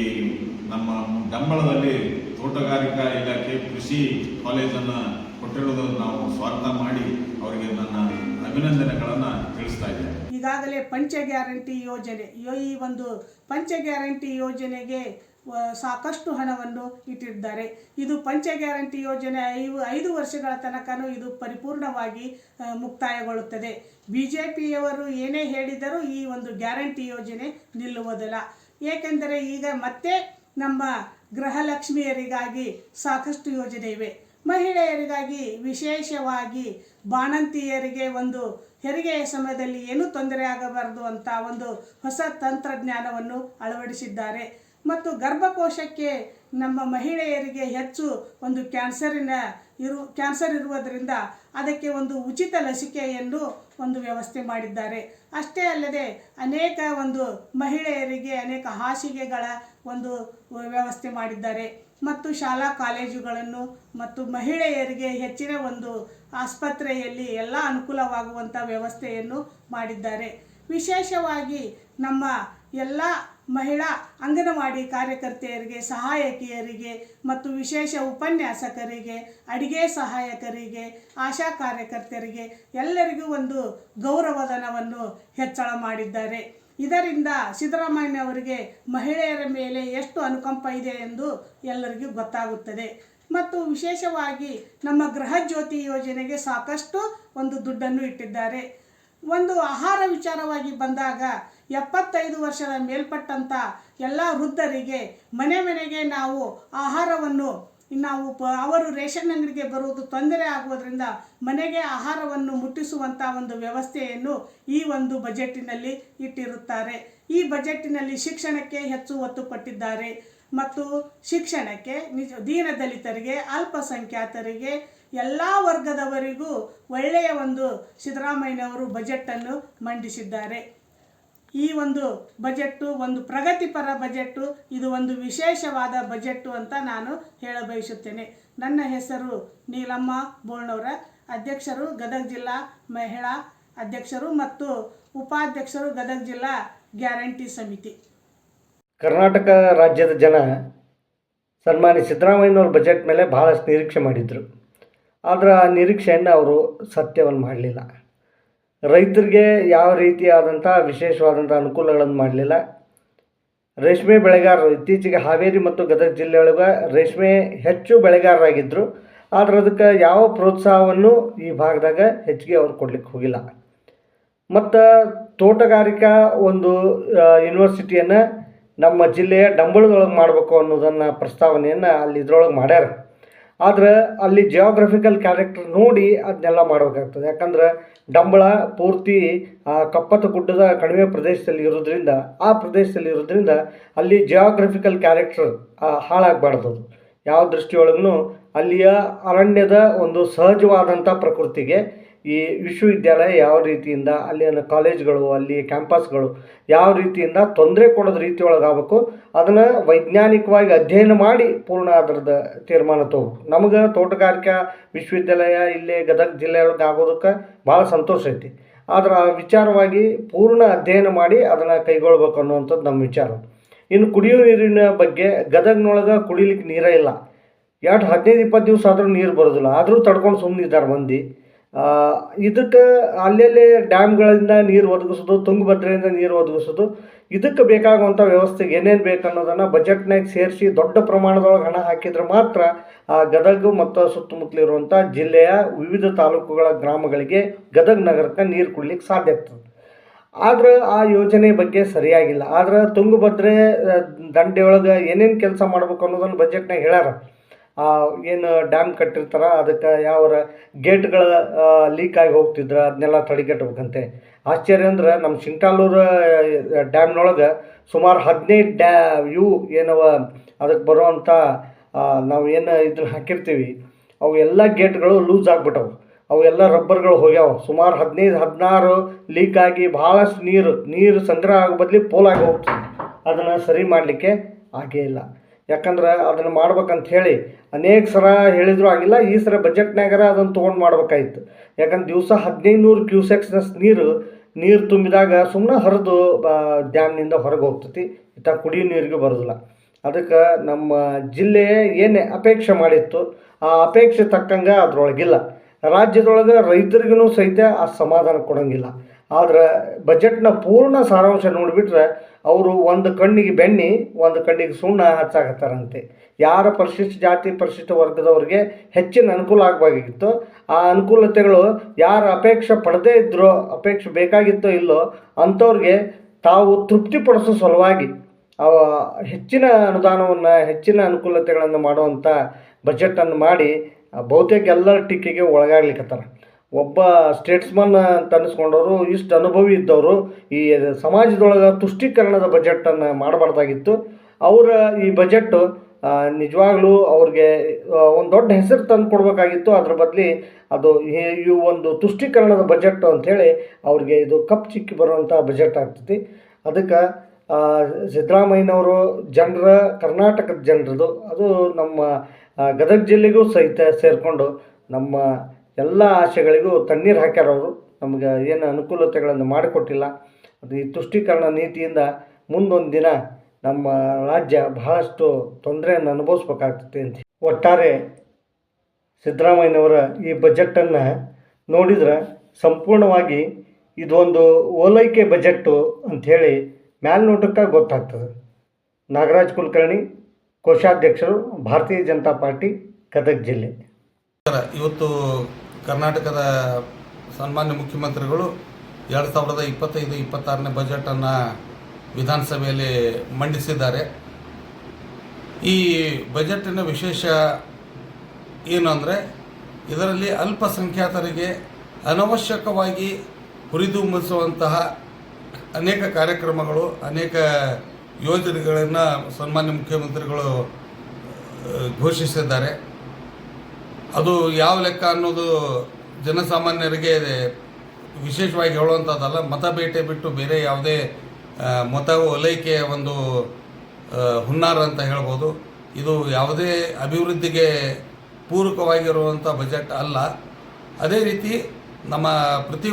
ನಮ್ಮ ಡಂಬಳದಲ್ಲಿ ತೋಟಗಾರಿಕಾ ಇಲಾಖೆ ಕೃಷಿ ಕಾಲೇಜನ್ನು ಕೊಟ್ಟಿರೋದನ್ನು ನಾವು ಸ್ವಾಗತ ಮಾಡಿ ಅವರಿಗೆ ನನ್ನ ಅಭಿನಂದನೆಗಳನ್ನು ತಿಳಿಸ್ತಾ ಇದ್ದೇನೆ. ಈಗಾಗಲೇ ಪಂಚ ಗ್ಯಾರಂಟಿ ಯೋಜನೆ, ಈ ಒಂದು ಪಂಚ ಗ್ಯಾರಂಟಿ ಯೋಜನೆಗೆ ಸಾಕಷ್ಟು ಹಣವನ್ನು ಇಟ್ಟಿದ್ದಾರೆ. ಇದು ಪಂಚ ಗ್ಯಾರಂಟಿ ಯೋಜನೆ ಐದು ಐದು ವರ್ಷಗಳ ತನಕನೂ ಇದು ಪರಿಪೂರ್ಣವಾಗಿ ಮುಕ್ತಾಯಗೊಳ್ಳುತ್ತದೆ. ಬಿ ಜೆ ಪಿಯವರು ಏನೇ ಹೇಳಿದರೂ ಈ ಒಂದು ಗ್ಯಾರಂಟಿ ಯೋಜನೆ ನಿಲ್ಲುವುದಿಲ್ಲ. ಏಕೆಂದರೆ ಈಗ ಮತ್ತೆ ನಮ್ಮ ಗೃಹಲಕ್ಷ್ಮಿಯರಿಗಾಗಿ ಸಾಕಷ್ಟು ಯೋಜನೆ ಇವೆ. ಮಹಿಳೆಯರಿಗಾಗಿ ವಿಶೇಷವಾಗಿ ಬಾಣಂತಿಯರಿಗೆ ಒಂದು ಹೆರಿಗೆಯ ಸಮಯದಲ್ಲಿ ಏನೂ ತೊಂದರೆ ಆಗಬಾರದು ಅಂತ ಒಂದು ಹೊಸ ತಂತ್ರಜ್ಞಾನವನ್ನು ಅಳವಡಿಸಿದ್ದಾರೆ. ಮತ್ತು ಗರ್ಭಕೋಶಕ್ಕೆ ನಮ್ಮ ಮಹಿಳೆಯರಿಗೆ ಹೆಚ್ಚು ಒಂದು ಕ್ಯಾನ್ಸರಿನ ಇರು, ಕ್ಯಾನ್ಸರ್ ಇರುವುದರಿಂದ ಅದಕ್ಕೆ ಒಂದು ಉಚಿತ ಲಸಿಕೆಯನ್ನು ಒಂದು ವ್ಯವಸ್ಥೆ ಮಾಡಿದ್ದಾರೆ. ಅಷ್ಟೇ ಅಲ್ಲದೆ ಅನೇಕ ಒಂದು ಮಹಿಳೆಯರಿಗೆ, ಅನೇಕ ಹಾಸಿಗೆಗಳ ಒಂದು ವ್ಯವಸ್ಥೆ ಮಾಡಿದ್ದಾರೆ. ಮತ್ತು ಶಾಲಾ ಕಾಲೇಜುಗಳನ್ನು ಮತ್ತು ಮಹಿಳೆಯರಿಗೆ ಹೆಚ್ಚಿನ ಒಂದು ಆಸ್ಪತ್ರೆಯಲ್ಲಿ ಎಲ್ಲ ಅನುಕೂಲವಾಗುವಂಥ ವ್ಯವಸ್ಥೆಯನ್ನು ಮಾಡಿದ್ದಾರೆ. ವಿಶೇಷವಾಗಿ ನಮ್ಮ ಎಲ್ಲ ಮಹಿಳಾ ಅಂಗನವಾಡಿ ಕಾರ್ಯಕರ್ತೆಯರಿಗೆ, ಸಹಾಯಕಿಯರಿಗೆ ಮತ್ತು ವಿಶೇಷ ಉಪನ್ಯಾಸಕರಿಗೆ, ಅಡಿಗೆ ಸಹಾಯಕರಿಗೆ, ಆಶಾ ಕಾರ್ಯಕರ್ತೆಯರಿಗೆ ಎಲ್ಲರಿಗೂ ಒಂದು ಗೌರವಧನವನ್ನು ಹೆಚ್ಚಳ ಮಾಡಿದ್ದಾರೆ. ಇದರಿಂದ ಸಿದ್ದರಾಮಯ್ಯ ಅವರಿಗೆ ಮಹಿಳೆಯರ ಮೇಲೆ ಎಷ್ಟು ಅನುಕಂಪ ಇದೆ ಎಂದು ಎಲ್ಲರಿಗೂ ಗೊತ್ತಾಗುತ್ತದೆ. ಮತ್ತು ವಿಶೇಷವಾಗಿ ನಮ್ಮ ಗೃಹಜ್ಯೋತಿ ಯೋಜನೆಗೆ ಸಾಕಷ್ಟು ಒಂದು ದುಡ್ಡನ್ನು ಇಟ್ಟಿದ್ದಾರೆ. ಒಂದು ಆಹಾರ ವಿಚಾರವಾಗಿ ಬಂದಾಗ ಎಪ್ಪತ್ತೈದು ವರ್ಷದ ಮೇಲ್ಪಟ್ಟಂಥ ಎಲ್ಲ ವೃದ್ಧರಿಗೆ ಮನೆ ಮನೆಗೆ ನಾವು ಆಹಾರವನ್ನು ನಾವು ಪ, ಅವರು ರೇಷನ್ ಅಂಗಡಿಗೆ ಬರುವುದು ತೊಂದರೆ ಆಗುವುದರಿಂದ ಮನೆಗೆ ಆಹಾರವನ್ನು ಮುಟ್ಟಿಸುವಂಥ ಒಂದು ವ್ಯವಸ್ಥೆಯನ್ನು ಈ ಒಂದು ಬಜೆಟ್ಟಿನಲ್ಲಿ ಇಟ್ಟಿರುತ್ತಾರೆ. ಈ ಬಜೆಟ್ಟಿನಲ್ಲಿ ಶಿಕ್ಷಣಕ್ಕೆ ಹೆಚ್ಚು ಒತ್ತು ಕೊಟ್ಟಿದ್ದಾರೆ. ಮತ್ತು ಶಿಕ್ಷಣಕ್ಕೆ ನಿಜ, ದೀನದಲಿತರಿಗೆ, ಅಲ್ಪಸಂಖ್ಯಾತರಿಗೆ, ಎಲ್ಲ ವರ್ಗದವರಿಗೂ ಒಳ್ಳೆಯ ಒಂದು ಸಿದ್ದರಾಮಯ್ಯನವರು ಬಜೆಟ್ಟನ್ನು ಮಂಡಿಸಿದ್ದಾರೆ. ಈ ಒಂದು ಬಜೆಟ್ಟು, ಒಂದು ಪ್ರಗತಿಪರ ಬಜೆಟ್ಟು, ಇದು ಒಂದು ವಿಶೇಷವಾದ ಬಜೆಟ್ಟು ಅಂತ ನಾನು ಹೇಳ ಬಯಸುತ್ತೇನೆ ನನ್ನ ಹೆಸರು ನೀಲಮ್ಮ ಬೋಳ್ನವರ, ಅಧ್ಯಕ್ಷರು ಗದಗ ಜಿಲ್ಲಾ ಮಹಿಳಾ ಅಧ್ಯಕ್ಷರು ಮತ್ತು ಉಪಾಧ್ಯಕ್ಷರು ಗದಗ ಜಿಲ್ಲಾ ಗ್ಯಾರಂಟಿ ಸಮಿತಿ. ಕರ್ನಾಟಕ ರಾಜ್ಯದ ಜನ ಸನ್ಮಾನಿ ಸಿದ್ದರಾಮಯ್ಯನವ್ರ ಬಜೆಟ್ ಮೇಲೆ ಭಾಳಷ್ಟು ನಿರೀಕ್ಷೆ ಮಾಡಿದರು. ಆದರೆ ಆ ನಿರೀಕ್ಷೆಯನ್ನು ಅವರು ಸತ್ಯವನ್ನು ಮಾಡಲಿಲ್ಲ. ರೈತರಿಗೆ ಯಾವ ರೀತಿಯಾದಂಥ ವಿಶೇಷವಾದಂಥ ಅನುಕೂಲಗಳನ್ನು ಮಾಡಲಿಲ್ಲ. ರೇಷ್ಮೆ ಬೆಳೆಗಾರರು ಇತ್ತೀಚೆಗೆ ಹಾವೇರಿ ಮತ್ತು ಗದಗ ಜಿಲ್ಲೆಯೊಳಗೆ ರೇಷ್ಮೆ ಹೆಚ್ಚು ಬೆಳೆಗಾರರಾಗಿದ್ದರು ಆದರೆ ಅದಕ್ಕೆ ಯಾವ ಪ್ರೋತ್ಸಾಹವನ್ನು ಈ ಭಾಗದಾಗ ಹೆಚ್ಚಿಗೆ ಅವ್ರು ಕೊಡ್ಲಿಕ್ಕೆ ಹೋಗಿಲ್ಲ. ಮತ್ತು ತೋಟಗಾರಿಕಾ ಒಂದು ಯೂನಿವರ್ಸಿಟಿಯನ್ನು ನಮ್ಮ ಜಿಲ್ಲೆಯ ಡಂಬಳದೊಳಗೆ ಮಾಡಬೇಕು ಅನ್ನೋದನ್ನು ಪ್ರಸ್ತಾವನೆಯನ್ನು ಅಲ್ಲಿ ಇದ್ರೊಳಗೆ ಮಾಡ್ಯಾರ. ಆದ್ರೆ ಅಲ್ಲಿ ಜಿಯೋಗ್ರಫಿಕಲ್ ಕ್ಯಾರೆಕ್ಟರ್ ನೋಡಿ ಅದನ್ನೆಲ್ಲ ಮಾಡಬೇಕಾಗ್ತದೆ. ಯಾಕಂದ್ರೆ ಡಂಬಳ, ಪೂರ್ತಿ, ಆ ಕಪ್ಪತ್ತ ಗುಡ್ಡದ ಕಣಿವೆ ಪ್ರದೇಶದಲ್ಲಿ ಇರೋದ್ರಿಂದ, ಆ ಪ್ರದೇಶದಲ್ಲಿ ಇರೋದ್ರಿಂದ ಅಲ್ಲಿ ಜಿಯೋಗ್ರಫಿಕಲ್ ಕ್ಯಾರೆಕ್ಟರ್ ಹಾಳಾಗಬಾರ್ದು. ಯಾವ ದೃಷ್ಟಿಯೊಳಗೂ ಅಲ್ಲಿಯ ಅರಣ್ಯದ ಒಂದು ಸಹಜವಾದಂಥ ಪ್ರಕೃತಿಗೆ ಈ ವಿಶ್ವವಿದ್ಯಾಲಯ ಯಾವ ರೀತಿಯಿಂದ ಅಲ್ಲಿನ ಕಾಲೇಜ್ಗಳು, ಅಲ್ಲಿ ಕ್ಯಾಂಪಸ್ಗಳು ಯಾವ ರೀತಿಯಿಂದ ತೊಂದರೆ ಕೊಡೋದು ರೀತಿ ಆಗಬೇಕು ಅದನ್ನು ವೈಜ್ಞಾನಿಕವಾಗಿ ಅಧ್ಯಯನ ಮಾಡಿ ಪೂರ್ಣ ಅದರದ ತೀರ್ಮಾನ ತಗೋಬೇಕು. ನಮಗೆ ತೋಟಗಾರಿಕಾ ವಿಶ್ವವಿದ್ಯಾಲಯ ಇಲ್ಲೇ ಗದಗ ಜಿಲ್ಲೆಯೊಳಗೆ ಆಗೋದಕ್ಕೆ ಭಾಳ ಸಂತೋಷ ಐತಿ. ಆದ್ರೆ ಆ ವಿಚಾರವಾಗಿ ಪೂರ್ಣ ಅಧ್ಯಯನ ಮಾಡಿ ಅದನ್ನು ಕೈಗೊಳ್ಬೇಕು ಅನ್ನುವಂಥದ್ದು ನಮ್ಮ ವಿಚಾರ. ಇನ್ನು ಕುಡಿಯೋ ನೀರಿನ ಬಗ್ಗೆ ಗದಗ್ನೊಳಗೆ ಕುಡಿಲಿಕ್ಕೆ ನೀರೇ ಇಲ್ಲ. ಎರಡು ಹದಿನೈದು ಇಪ್ಪತ್ತು ದಿವಸ ಆದರೂ ನೀರು ಬರೋದಿಲ್ಲ. ಆದರೂ ತಡ್ಕೊಂಡು ಸುಮ್ಮನಿದ್ದಾರೆ ಮಂದಿ. ಇದಕ್ಕೆ ಅಲ್ಲಲ್ಲಿ ಡ್ಯಾಮ್ಗಳಿಂದ ನೀರು ಒದಗಿಸೋದು ತುಂಗಭದ್ರೆಯಿಂದ ನೀರು ಒದಗಿಸೋದು, ಇದಕ್ಕೆ ಬೇಕಾಗುವಂಥ ವ್ಯವಸ್ಥೆಗೆ ಏನೇನು ಬೇಕು ಅನ್ನೋದನ್ನು ಬಜೆಟ್ನಾಗ ಸೇರಿಸಿ ದೊಡ್ಡ ಪ್ರಮಾಣದೊಳಗೆ ಹಣ ಹಾಕಿದ್ರೆ ಮಾತ್ರ ಆ ಗದಗ ಮತ್ತು ಸುತ್ತಮುತ್ತಲಿರುವಂಥ ಜಿಲ್ಲೆಯ ವಿವಿಧ ತಾಲೂಕುಗಳ ಗ್ರಾಮಗಳಿಗೆ ಗದಗ ನಗರಕ್ಕೆ ನೀರು ಕುಡಲಿಕ್ಕೆ ಸಾಧ್ಯ ಆಗ್ತದೆ. ಆದ್ರೆ ಆ ಯೋಜನೆ ಬಗ್ಗೆ ಸರಿಯಾಗಿಲ್ಲ. ಆದ್ರೆ ತುಂಗಭದ್ರೆ ದಂಡೆಯೊಳಗೆ ಏನೇನು ಕೆಲಸ ಮಾಡ್ಬೇಕು ಅನ್ನೋದನ್ನು ಬಜೆಟ್ನಾಗ ಹೇಳ್ಯಾರ. ಏನು ಡ್ಯಾಮ್ ಕಟ್ಟಿರ್ತಾರ, ಅದಕ್ಕೆ ಯಾವ ಗೇಟ್ಗಳ ಲೀಕ್ ಆಗಿ ಹೋಗ್ತಿದ್ರ, ಅದನ್ನೆಲ್ಲ ತಡೆಗಟ್ಟಬೇಕಂತೆ. ಆಶ್ಚರ್ಯ ಅಂದ್ರೆ ನಮ್ಮ ಸಿಂಟಾಲೂರು ಡ್ಯಾಮ್ನೊಳಗೆ ಸುಮಾರು ಹದಿನೈದು ಡ್ಯಾ, ಇವು ಏನವ ಅದಕ್ಕೆ ಬರುವಂಥ ನಾವು ಏನು ಇದ್ರ ಹಾಕಿರ್ತೀವಿ, ಅವು ಎಲ್ಲ ಗೇಟ್ಗಳು ಲೂಸ್ ಆಗಿಬಿಟ್ಟವು ಅವು ಎಲ್ಲ ರಬ್ಬರ್ಗಳು ಹೋಗ್ಯಾವ. ಸುಮಾರು ಹದಿನೈದು, ಹದಿನಾರು ಲೀಕ್ ಆಗಿ ಭಾಳಷ್ಟು ನೀರು ನೀರು ಸಂಗ್ರಹ ಆಗೋ ಬದಲಿ ಪೋಲಾಗಿ ಹೋಗ್ತದೆ. ಅದನ್ನು ಸರಿ ಮಾಡಲಿಕ್ಕೆ ಆಗೇ ಇಲ್ಲ. ಯಾಕಂದ್ರೆ ಅದನ್ನು ಮಾಡ್ಬೇಕಂತ ಹೇಳಿ ಅನೇಕ ಸಲ ಹೇಳಿದ್ರು ಆಗಿಲ್ಲ, ಈ ಸಲ ಬಜೆಟ್ನಾಗರ ಅದನ್ನು ತೊಗೊಂಡು ಮಾಡ್ಬೇಕಾಯ್ತು. ಯಾಕಂದ್ರೆ ದಿವಸ ಹದಿನೈದು ನೂರು ಕ್ಯೂಸೆಕ್ಸ್ನಷ್ಟು ನೀರು ನೀರು ತುಂಬಿದಾಗ ಸುಮ್ಮನೆ ಹರಿದು ಡ್ಯಾಮ್ನಿಂದ ಹೊರಗೆ ಹೋಗ್ತತಿ. ಇಂಥ ಕುಡಿಯೋ ನೀರಿಗೆ ಬರೋದಿಲ್ಲ. ಅದಕ್ಕೆ ನಮ್ಮ ಜಿಲ್ಲೆ ಏನೇ ಅಪೇಕ್ಷೆ ಮಾಡಿತ್ತು, ಆ ಅಪೇಕ್ಷೆ ತಕ್ಕಂಗೆ ಅದರೊಳಗಿಲ್ಲ. ರಾಜ್ಯದೊಳಗೆ ರೈತರಿಗೂ ಸಹಿತ ಆ ಸಮಾಧಾನ ಕೊಡೋಂಗಿಲ್ಲ. ಆದ್ರೆ ಬಜೆಟ್ನ ಪೂರ್ಣ ಸಾರಾಂಶ ನೋಡಿಬಿಟ್ರೆ ಅವರು ಒಂದು ಕಣ್ಣಿಗೆ ಬೆನ್ನಿ, ಒಂದು ಕಣ್ಣಿಗೆ ಸುಣ್ಣ ಹಚ್ಚಾಕತ್ತಾರಂತೆ. ಯಾರ ಪರಿಶಿಷ್ಟ ಜಾತಿ, ಪರಿಶಿಷ್ಟ ವರ್ಗದವ್ರಿಗೆ ಹೆಚ್ಚಿನ ಅನುಕೂಲ ಆಗಬೇಕಾಗಿತ್ತು ಆ ಅನುಕೂಲತೆಗಳು ಯಾರು ಅಪೇಕ್ಷೆ ಪಡದೇ ಇದ್ದರೋ ಅಪೇಕ್ಷೆ ಬೇಕಾಗಿತ್ತೋ ಇಲ್ಲೋ, ಅಂಥವ್ರಿಗೆ ತಾವು ತೃಪ್ತಿಪಡಿಸೋ ಸಲುವಾಗಿ ಅವ ಹೆಚ್ಚಿನ ಅನುದಾನವನ್ನು, ಹೆಚ್ಚಿನ ಅನುಕೂಲತೆಗಳನ್ನು ಮಾಡುವಂಥ ಬಜೆಟನ್ನು ಮಾಡಿ ಬಹುತೇಕ ಎಲ್ಲರ ಟೀಕೆಗೆ ಒಳಗಾಗ್ಲಿಕ್ಕತ್ತಾರ ಒಬ್ಬ ಸ್ಟೇಟ್ಸ್ಮನ್ ಅಂತ ಅನ್ನಿಸ್ಕೊಂಡವರು ಇಷ್ಟು ಅನುಭವಿ ಇದ್ದವರು, ಈ ಸಮಾಜದೊಳಗೆ ತುಷ್ಟೀಕರಣದ ಬಜೆಟನ್ನು ಮಾಡಬಾರ್ದಾಗಿತ್ತು. ಅವರ ಈ ಬಜೆಟ್ಟು ನಿಜವಾಗ್ಲೂ ಅವ್ರಿಗೆ ಒಂದು ದೊಡ್ಡ ಹೆಸರು ತಂದು ಕೊಡಬೇಕಾಗಿತ್ತು. ಅದ್ರ ಬದಲಿ ಅದು ಈ- ಒಂದು ತುಷ್ಟೀಕರಣದ ಬಜೆಟ್ ಅಂಥೇಳಿ ಅವ್ರಿಗೆ ಇದು ಕಪ್ ಚಿಕ್ಕಿ ಬರುವಂಥ ಬಜೆಟ್ ಆಗ್ತೈತಿ. ಅದಕ್ಕೆ ಸಿದ್ದರಾಮಯ್ಯನವರು ಜನರ, ಕರ್ನಾಟಕದ ಜನರದು, ಅದು ನಮ್ಮ ಗದಗ ಜಿಲ್ಲೆಗೂ ಸಹಿತ ಸೇರಿಕೊಂಡು ನಮ್ಮ ಎಲ್ಲ ಆಶೆಗಳಿಗೂ ತಣ್ಣೀರು ಹಾಕ್ಯಾರ ಅವರು. ನಮ್ಗೆ ಏನು ಅನುಕೂಲತೆಗಳನ್ನು ಮಾಡಿಕೊಟ್ಟಿಲ್ಲ. ಅದು ಈ ತುಷ್ಟೀಕರಣ ನೀತಿಯಿಂದ ಮುಂದೊಂದು ದಿನ ನಮ್ಮ ರಾಜ್ಯ ಬಹಳಷ್ಟು ತೊಂದರೆಯನ್ನು ಅನುಭವಿಸ್ಬೇಕಾಗ್ತದೆ ಅಂತ. ಒಟ್ಟಾರೆ ಸಿದ್ದರಾಮಯ್ಯನವರ ಈ ಬಜೆಟನ್ನು ನೋಡಿದ್ರೆ ಸಂಪೂರ್ಣವಾಗಿ ಇದೊಂದು ಓಲೈಕೆ ಬಜೆಟ್ಟು ಅಂಥೇಳಿ ಮ್ಯಾಲ್ನೋಟಕ್ಕೆ ಗೊತ್ತಾಗ್ತದೆ. ನಾಗರಾಜ್ ಕುಲಕರ್ಣಿ, ಕೋಶಾಧ್ಯಕ್ಷರು, ಭಾರತೀಯ ಜನತಾ ಪಾರ್ಟಿ, ಗದಗ ಜಿಲ್ಲೆ. ಇವತ್ತು ಕರ್ನಾಟಕದ ಸನ್ಮಾನ್ಯ ಮುಖ್ಯಮಂತ್ರಿಗಳು ಎರಡು ಸಾವಿರದ ಇಪ್ಪತ್ತೈದು, ಇಪ್ಪತ್ತಾರನೇ ಬಜೆಟನ್ನು ವಿಧಾನಸಭೆಯಲ್ಲಿ ಮಂಡಿಸಿದ್ದಾರೆ. ಈ ಬಜೆಟಿನ ವಿಶೇಷ ಏನು ಅಂದರೆ, ಇದರಲ್ಲಿ ಅಲ್ಪಸಂಖ್ಯಾತರಿಗೆ ಅನವಶ್ಯಕವಾಗಿ ಹುರಿದುಂಬಿಸುವಂತಹ ಅನೇಕ ಕಾರ್ಯಕ್ರಮಗಳು, ಅನೇಕ ಯೋಜನೆಗಳನ್ನು ಸನ್ಮಾನ್ಯ ಮುಖ್ಯಮಂತ್ರಿಗಳು ಘೋಷಿಸಿದ್ದಾರೆ. ಅದು ಯಾವ ಲೆಕ್ಕ ಅನ್ನೋದು ಜನಸಾಮಾನ್ಯರಿಗೆ ವಿಶೇಷವಾಗಿ ಹೇಳುವಂಥದ್ದಲ್ಲ ಮತ ಬೇಟೆ ಬಿಟ್ಟು ಬೇರೆ ಯಾವುದೇ ಮತ ಓಲೈಕೆಯ ಒಂದು ಹುನ್ನಾರ ಅಂತ ಹೇಳ್ಬೋದು. ಇದು ಯಾವುದೇ ಅಭಿವೃದ್ಧಿಗೆ ಪೂರಕವಾಗಿರುವಂಥ ಬಜೆಟ್ ಅಲ್ಲ. ಅದೇ ರೀತಿ ನಮ್ಮ ಪ್ರತಿ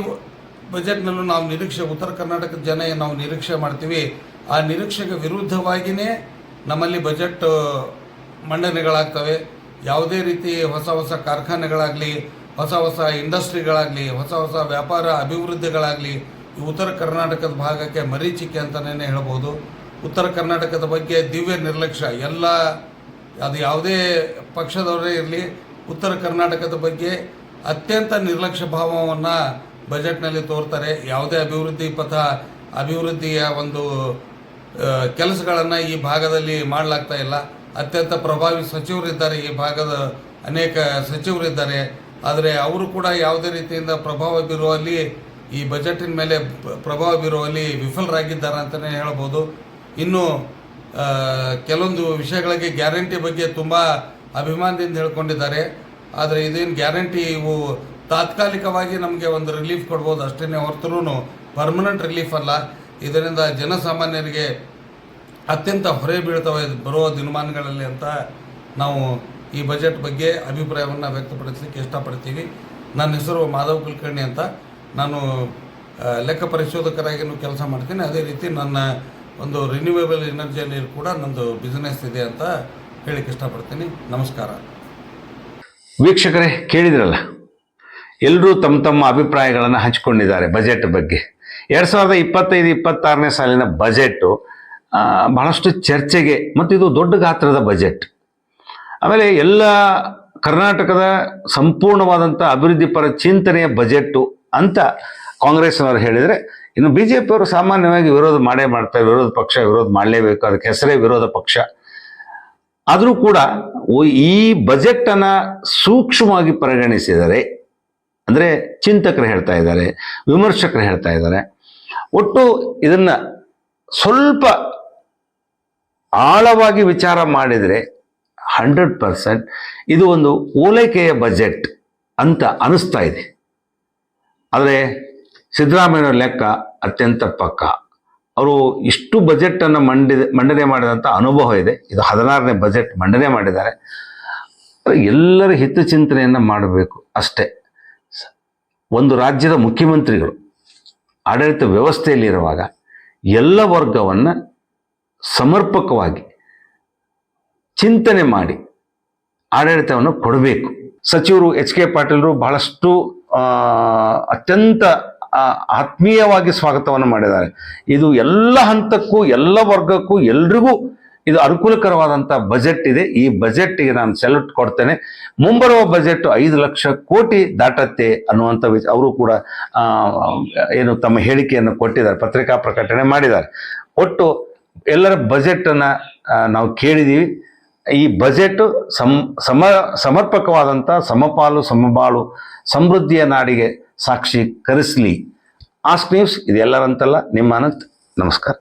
ಬಜೆಟ್ನಲ್ಲೂ ನಾವು ನಿರೀಕ್ಷೆ, ಉತ್ತರ ಕರ್ನಾಟಕದ ಜನ ನಾವು ನಿರೀಕ್ಷೆ ಮಾಡ್ತೀವಿ. ಆ ನಿರೀಕ್ಷೆಗೆ ವಿರುದ್ಧವಾಗಿಯೇ ನಮ್ಮಲ್ಲಿ ಬಜೆಟ್ ಮಂಡನೆಗಳಾಗ್ತವೆ. ಯಾವುದೇ ರೀತಿ ಹೊಸ ಹೊಸ ಕಾರ್ಖಾನೆಗಳಾಗಲಿ, ಹೊಸ ಹೊಸ ಇಂಡಸ್ಟ್ರಿಗಳಾಗಲಿ, ಹೊಸ ಹೊಸ ವ್ಯಾಪಾರ ಅಭಿವೃದ್ಧಿಗಳಾಗಲಿ ಉತ್ತರ ಕರ್ನಾಟಕದ ಭಾಗಕ್ಕೆ ಮರೀಚಿಕೆ ಅಂತಲೇ ಹೇಳ್ಬೋದು. ಉತ್ತರ ಕರ್ನಾಟಕದ ಬಗ್ಗೆ ದಿವ್ಯ ನಿರ್ಲಕ್ಷ್ಯ. ಎಲ್ಲ, ಅದು ಯಾವುದೇ ಪಕ್ಷದವರೇ ಇರಲಿ, ಉತ್ತರ ಕರ್ನಾಟಕದ ಬಗ್ಗೆ ಅತ್ಯಂತ ನಿರ್ಲಕ್ಷ್ಯ ಭಾವವನ್ನು ಬಜೆಟ್ನಲ್ಲಿ ತೋರ್ತಾರೆ. ಯಾವುದೇ ಅಭಿವೃದ್ಧಿ ಪಥ, ಅಭಿವೃದ್ಧಿಯ ಒಂದು ಕೆಲಸಗಳನ್ನು ಈ ಭಾಗದಲ್ಲಿ ಮಾಡಲಾಗ್ತಾ ಇಲ್ಲ. ಅತ್ಯಂತ ಪ್ರಭಾವಿ ಸಚಿವರಿದ್ದಾರೆ ಈ ಭಾಗದ ಅನೇಕ ಸಚಿವರಿದ್ದಾರೆ. ಆದರೆ ಅವರು ಕೂಡ ಯಾವುದೇ ರೀತಿಯಿಂದ ಪ್ರಭಾವ ಬೀರುವಲ್ಲಿ ಈ ಬಜೆಟಿನ ಮೇಲೆ ಪ್ರ- ಪ್ರಭಾವ ಬೀರುವಲ್ಲಿ ವಿಫಲರಾಗಿದ್ದಾರೆ ಅಂತಲೇ ಹೇಳ್ಬೋದು. ಇನ್ನು ಕೆಲವೊಂದು ವಿಷಯಗಳಿಗೆ ಗ್ಯಾರಂಟಿ ಬಗ್ಗೆ ತುಂಬ ಅಭಿಮಾನದಿಂದ ಹೇಳ್ಕೊಂಡಿದ್ದಾರೆ. ಆದರೆ ಇದೇನು ಗ್ಯಾರಂಟಿ, ಇವು ತಾತ್ಕಾಲಿಕವಾಗಿ ನಮಗೆ ಒಂದು ರಿಲೀಫ್ ಕೊಡ್ಬೋದು ಅಷ್ಟೇ ಹೊರತರೂ ಪರ್ಮನೆಂಟ್ ರಿಲೀಫ್ ಅಲ್ಲ. ಇದರಿಂದ ಜನಸಾಮಾನ್ಯರಿಗೆ ಅತ್ಯಂತ ಹೊರೆ ಬೀಳ್ತವೆ ಬರುವ ದಿನಮಾನಗಳಲ್ಲಿ ಅಂತ ನಾವು ಈ ಬಜೆಟ್ ಬಗ್ಗೆ ಅಭಿಪ್ರಾಯವನ್ನು ವ್ಯಕ್ತಪಡಿಸಲಿಕ್ಕೆ ಇಷ್ಟಪಡ್ತೀವಿ. ನನ್ನ ಹೆಸರು ಮಾಧವ್ ಕುಲಕರ್ಣಿ ಅಂತ. ನಾನು ಲೆಕ್ಕ ಪರಿಶೋಧಕರಾಗಿನೂ ಕೆಲಸ ಮಾಡ್ತೀನಿ. ಅದೇ ರೀತಿ ನನ್ನ ಒಂದು ರಿನ್ಯೂವೇಬಲ್ ಎನರ್ಜಿಯಲ್ಲಿ ಕೂಡ ನಂದು ಬಿಸ್ನೆಸ್ ಇದೆ ಅಂತ ಹೇಳಕ್ಕೆ ಇಷ್ಟಪಡ್ತೀನಿ. ನಮಸ್ಕಾರ. ವೀಕ್ಷಕರೇ, ಕೇಳಿದ್ರಲ್ಲ? ಎಲ್ಲರೂ ತಮ್ಮ ತಮ್ಮ ಅಭಿಪ್ರಾಯಗಳನ್ನು ಹಂಚಿಕೊಂಡಿದ್ದಾರೆ ಬಜೆಟ್ ಬಗ್ಗೆ. ಎರಡು ಸಾವಿರದ ಇಪ್ಪತ್ತೈದು, ಇಪ್ಪತ್ತಾರನೇ ಸಾಲಿನ ಬಜೆಟ್ಟು ಬಹಳಷ್ಟು ಚರ್ಚೆಗೆ ಮತ್ತು ಇದು ದೊಡ್ಡ ಗಾತ್ರದ ಬಜೆಟ್. ಆಮೇಲೆ ಎಲ್ಲ ಕರ್ನಾಟಕದ ಸಂಪೂರ್ಣವಾದಂಥ ಅಭಿವೃದ್ಧಿ ಪರ ಚಿಂತನೆಯ ಬಜೆಟ್ಟು ಅಂತ ಕಾಂಗ್ರೆಸ್ನವರು ಹೇಳಿದರೆ, ಇನ್ನು ಬಿ ಜೆ ಪಿಯವರು ಸಾಮಾನ್ಯವಾಗಿ ವಿರೋಧ ಮಾಡೇ ಮಾಡ್ತಾರೆ ವಿರೋಧ ಪಕ್ಷ ವಿರೋಧ ಮಾಡಲೇಬೇಕು, ಅದಕ್ಕೆ ಹೆಸರೇ ವಿರೋಧ ಪಕ್ಷ. ಆದರೂ ಕೂಡ ಈ ಬಜೆಟನ್ನು ಸೂಕ್ಷ್ಮವಾಗಿ ಪರಿಗಣಿಸಿದರೆ, ಅಂದರೆ ಚಿಂತಕರು ಹೇಳ್ತಾ ಇದ್ದಾರೆ, ವಿಮರ್ಶಕರು ಹೇಳ್ತಾ ಇದ್ದಾರೆ, ಒಟ್ಟು ಇದನ್ನು ಸ್ವಲ್ಪ ಆಳವಾಗಿ ವಿಚಾರ ಮಾಡಿದರೆ ಹಂಡ್ರೆಡ್ ಪರ್ಸೆಂಟ್ ಇದು ಒಂದು ಓಲೈಕೆಯ ಬಜೆಟ್ ಅಂತ ಅನಿಸ್ತಾ ಇದೆ. ಆದರೆ ಸಿದ್ದರಾಮಯ್ಯವರ ಲೆಕ್ಕ ಅತ್ಯಂತ ಪಕ್ಕ. ಅವರು ಇಷ್ಟು ಬಜೆಟನ್ನು ಮಂಡಿದ, ಮಂಡನೆ ಮಾಡಿದಂಥ ಅನುಭವ ಇದೆ. ಇದು ಹದಿನಾರನೇ ಬಜೆಟ್ ಮಂಡನೆ ಮಾಡಿದ್ದಾರೆ. ಎಲ್ಲರ ಎಲ್ಲರ ಹಿತಚಿಂತನೆಯನ್ನು ಮಾಡಬೇಕು ಅಷ್ಟೇ. ಒಂದು ರಾಜ್ಯದ ಮುಖ್ಯಮಂತ್ರಿಗಳು ಆಡಳಿತ ವ್ಯವಸ್ಥೆಯಲ್ಲಿರುವಾಗ ಎಲ್ಲ ವರ್ಗವನ್ನು ಸಮರ್ಪಕವಾಗಿ ಚಿಂತನೆ ಮಾಡಿ ಆಡಳಿತವನ್ನು ಕೊಡಬೇಕು. ಸಚಿವರು ಎಚ್ ಕೆ ಪಾಟೀಲರು ಬಹಳಷ್ಟು ಅತ್ಯಂತ ಆತ್ಮೀಯವಾಗಿ ಸ್ವಾಗತವನ್ನು ಮಾಡಿದ್ದಾರೆ. ಇದು ಎಲ್ಲ ಹಂತಕ್ಕೂ, ಎಲ್ಲ ವರ್ಗಕ್ಕೂ, ಎಲ್ರಿಗೂ ಇದು ಅನುಕೂಲಕರವಾದಂಥ ಬಜೆಟ್ ಇದೆ. ಈ ಬಜೆಟ್ಗೆ ನಾನು ಸೆಲ್ಯೂಟ್ ಕೊಡ್ತೇನೆ. ಮುಂಬರುವ ಬಜೆಟ್ ಐದು ಲಕ್ಷ ಕೋಟಿ ದಾಟತ್ತೆ ಅನ್ನುವಂಥ ವಿಚ, ಅವರು ಕೂಡ ಏನು ತಮ್ಮ ಹೇಳಿಕೆಯನ್ನು ಕೊಟ್ಟಿದ್ದಾರೆ, ಪತ್ರಿಕಾ ಪ್ರಕಟಣೆ ಮಾಡಿದ್ದಾರೆ. ಒಟ್ಟು ಎಲ್ಲರ ಬಜೆಟನ್ನು ನಾವು ಕೇಳಿದ್ದೀವಿ ಈ ಬಜೆಟ್ ಸಮ್, ಸಮ ಸಮರ್ಪಕವಾದಂಥ ಸಮಪಾಲು, ಸಮಬಾಳು ಸಮೃದ್ಧಿಯ ನಾಡಿಗೆ ಸಾಕ್ಷಿ ಕರೆಸಲಿ. ಆಸ್ಕ್ ನ್ಯೂಸ್ ಇದೆಲ್ಲರಂತಲ್ಲ ನಿಮ್ಮ ಅನಂತ್, ನಮಸ್ಕಾರ.